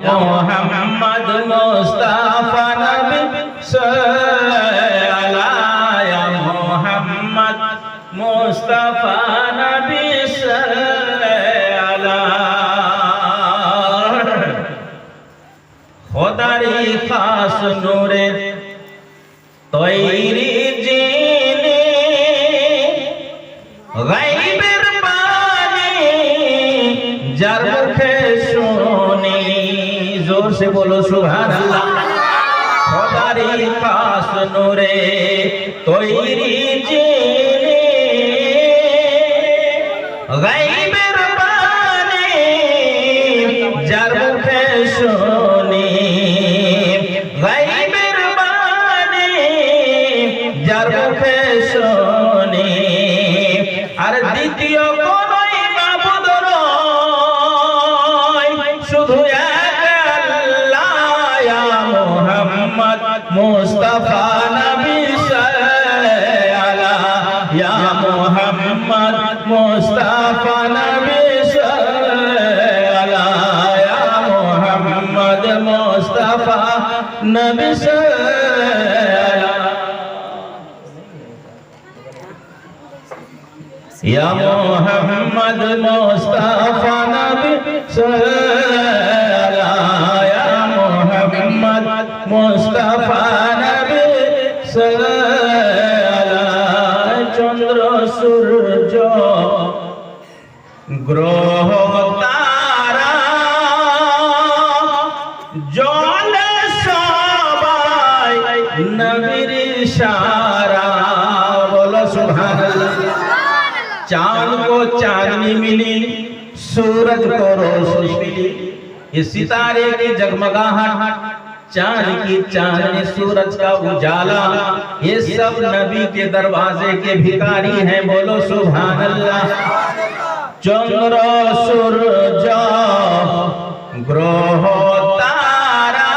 মোহাম্মদ মোস্তাফা নবী সাল্লাল্লাহু মোহাম্মদ মোস্তাফা নবী সাল্লাল্লাহু খোদারি খাস নূরে তৈরি সে বলো সুহান নোরে তৈরি গাইবের বানে যার ফ্যাশন মুস্তফা নবী সালা ইয়া মুহাম্মদ মুস্তফা নবী সালা ইয়া মুহাম্মদ মুস্তফা নবী সালা ইয়া মুহাম্মদ মুস্তফা নবী সালা سندر سورج گروہ تارا سوبا نارا بولو سل چاند کو چارنی ملی، سورج کو ستارے کی جگم چاند کی چاندنی سورج کا اجالا، یہ سب نبی کے دروازے کے بھکاری ہیں، بولو سبحان اللہ چندر سورج، گروہ تارا۔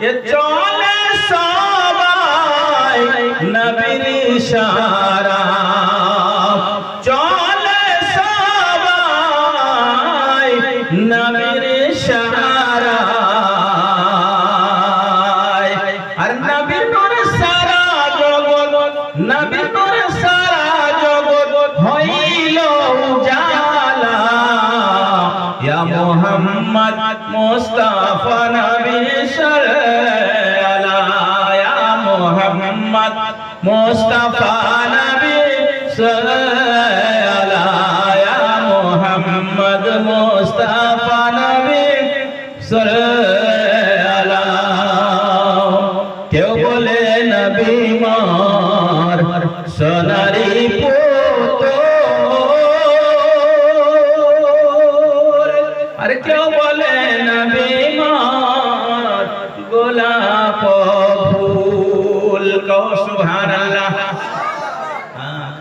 یہ چول سوائے نبی نشارا چول سوائے نبی نشارا মুহাম্মদ মুস্তাফা নবী ইয়া মুহাম্মদ মুস্তাফা নবী সাল্লাল্লাহু কেউ বলে নবী মার সোনারি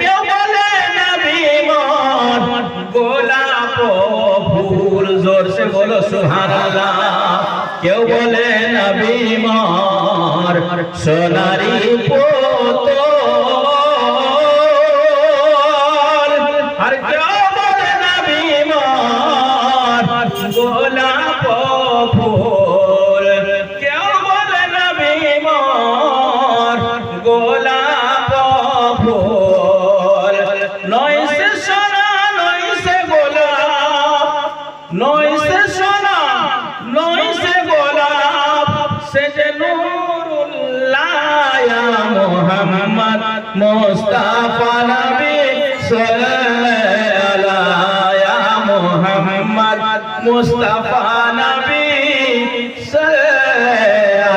কেউ বলে নবী গোলাপ ফুল জোর সে বলো সুবহানাল্লাহ। কেউ বলে নবী মন সোনারি পুতুল। আর কেউ বলে নবী মন গোলাপ মুস্তাফা নবী সাল্লাল্লাহু ইয়া মুহাম্মদ মুস্তাফা নবী সাল্লাল্লাহু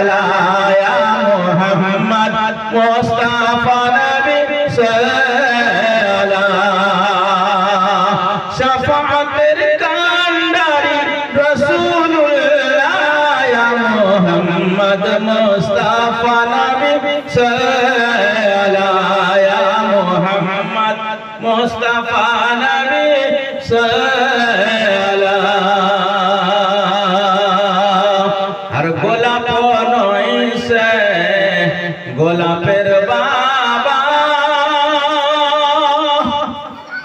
ইয়া মুহাম্মদ মুস্তাফা নবী সাল্লাল্লাহু মুস্তাফা নবী সালাম আর গোলাপ নইছে গোলাপের বাবা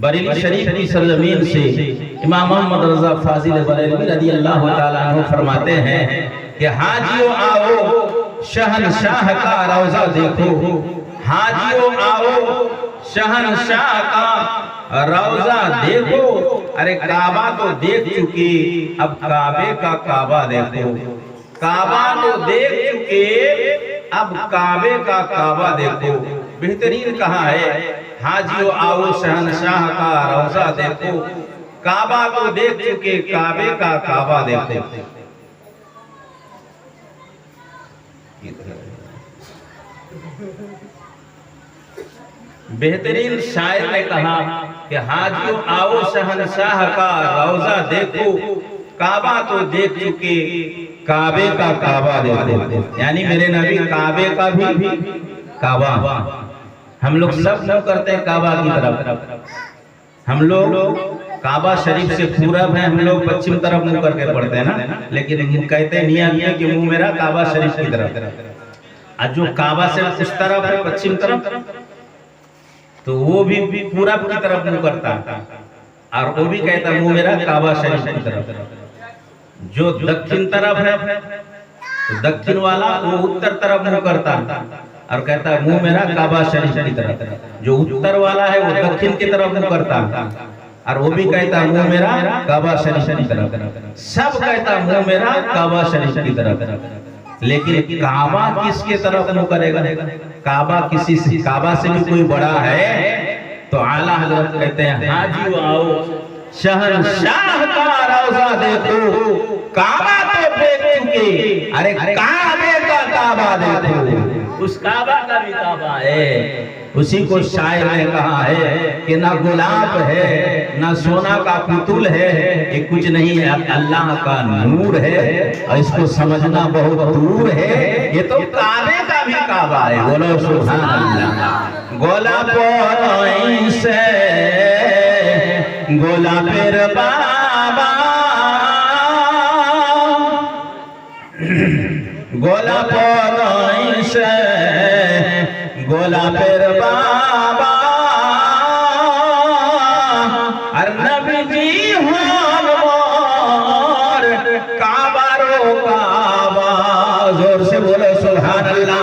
بریلی شریف کی سرزمین سے امام محمد رضا فاضل بریلی رضی اللہ تعالیٰ عنہ فرماتے ہیں کہ حاجیو آؤ شہنشاہ کا روزہ دیکھو۔ حاجیو آؤ شہنشاہ کا روزہ دیکھو۔ ارے کعبہ تو دیکھ چکی اب کعبے کا کعبہ دیکھو۔ کعبہ تو دیکھ چکے، اب کعبے کا کعبہ دیکھو۔ بہترین کہا ہے؟ حاجیو آو شہنشاہ کا روزہ دیکھو، کعبہ کو دیکھ چکے کعبے کا کعبہ دیکھو۔ بہترین شاعر نے کہا کہ حاجیو آؤ شہنشاہ کا روزہ دیکھو، کعبہ تو دیکھ چکے کعبے کا کعبہ دیکھو۔ یعنی میرے نبی کعبے کا بھی کعبہ۔ ہم لوگ سب منہ کرتے ہیں کعبہ کی طرف۔ ہم لوگ کعبہ شریف سے پورب ہے ہم لوگ پچھم طرف منہ کر کے پڑھتے ہیں لیکن ہم کہتے ہیں نیا نیا کہ منہ میرا کعبہ شریف کی طرف۔ اور جو کعبہ سے اس طرف ہے پچھم طرف، تو وہ بھی پورب کی طرف منہ کرتا۔ اور وہ بھی کہتا منہ میرا کعبہ شریف کی طرف۔ جو دکھن طرف ہے، دکھن والا وہ اتر طرف منہ کرتا۔ ہے اور کہتا ہے، منہ میرا کعبہ شریف کی طرف۔ جو اتر والا ہے وہ دکھن کی طرف منہ کرتا ہے۔ اور وہ بھی کہتا ہے، منہ میرا کعبہ شریف کی طرف۔ سب کہتا ہے، منہ میرا کعبہ شریف کی طرف۔ لیکن کعبہ کس کے طرف منہ کرے گا؟ کعبہ کسی سے کعبہ سے بھی کوئی بڑا ہے تو عالی حضرت کہتے ہیں ہاں حاجی آؤ۔ شہر شاہ کا روزہ دیکھو۔ کعبہ تو دیکھ چکے۔ ارے کعبے کا کعبہ دیکھو۔ اس کعبہ کا بھی کعبہ ہے۔ اسی کو شاعر نے کہا ہے کہ نہ گلاب ہے، نہ سونا کا پتل ہے، یہ کچھ نہیں ہے، اللہ کا نور ہے۔ اور اس کو سمجھنا بہت دور ہے۔ یہ تو کعبے کا بھی کعبہ ہے۔ بولو سبحان اللہ۔ گولا پولا سے گولا پیر بابا গোলাপ নইছে গোলাপের বাবা আর নবীজি হল মোর কাবার বাবা জোর সে বলো সুবহানাল্লাহ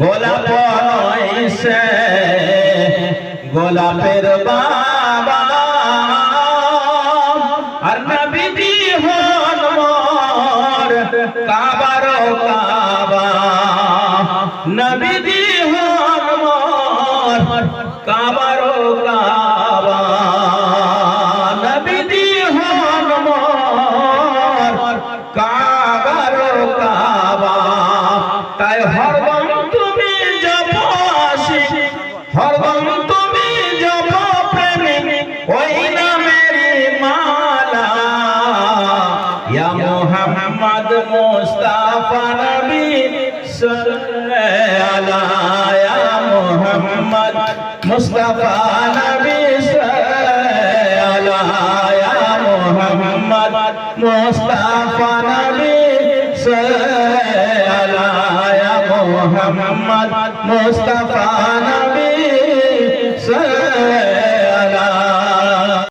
গোলাপ গোলাপের বাবা। আর নবী দি হন মোর কাবার কাবা। নবী مصطفیٰ نبی صلاح یا محمد مصطفیٰ نبی صلاح یا محمد مصطفیٰ نبی